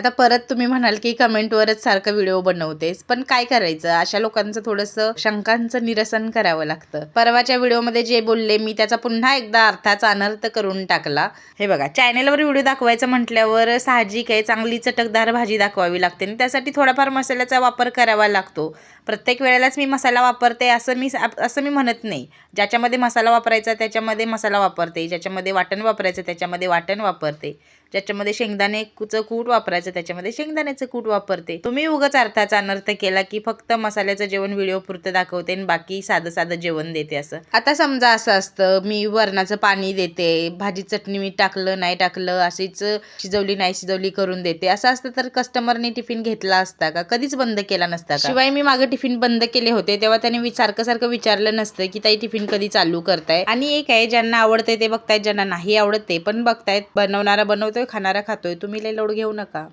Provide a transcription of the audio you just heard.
आता परत तुम्ही म्हणाल की कमेंटवरच सारखं व्हिडिओ बनवतेस पण काय करायचं? अशा लोकांचं थोडंसं शंकांचं निरसन करावं लागतं. परवाच्या व्हिडिओमध्ये जे बोलले मी त्याचा पुन्हा एकदा अर्थाचा अनर्थ करून टाकला. हे बघा चॅनेलवर व्हिडिओ दाखवायचं म्हटल्यावर साहजिक आहे चांगली चटकदार भाजी दाखवावी लागते आणि त्यासाठी थोडाफार मसाल्याचा वापर करावा लागतो. प्रत्येक वेळेलाच मी मसाला वापरते असं मी असं मी म्हणत नाही. ज्याच्यामध्ये मसाला वापरायचा त्याच्यामध्ये मसाला वापरते ज्याच्यामध्ये वाटण वापरायचं त्याच्यामध्ये वाटण वापरते. ज्याच्यामध्ये शेंगदाणे कुचं कूट वापरायचं त्याच्यामध्ये शेंगदाण्याचं कूट वापरते. तुम्ही उगाच अर्थाचा अनर्थ केला की फक्त मसाल्याचं जेवण व्हिडिओ पुरतं दाखवते आणि बाकी साधं साधं जेवण देते असं. आता समजा असं असतं मी वरणाचं पाणी देते भाजी चटणी मी टाकलं नाही टाकलं अशीच शिजवली नाही शिजवली करून देते. असं असतं तर कस्टमरने टिफिन घेतला असता का? कधीच बंद केला नसता का? शिवाय मी मागे टिफिन बंद केले होते तेव्हा त्याने सारखं सारखं विचारलं नसतं की ताई टिफिन कधी चालू करताय? आणि एक आहे ज्यांना आवडते ते बघतायत ज्यांना नाही आवडत ते पण बघतायत. बनवणारा बनवतोय खाणारा खातोय तुम्ही लय लोड घेऊ नका.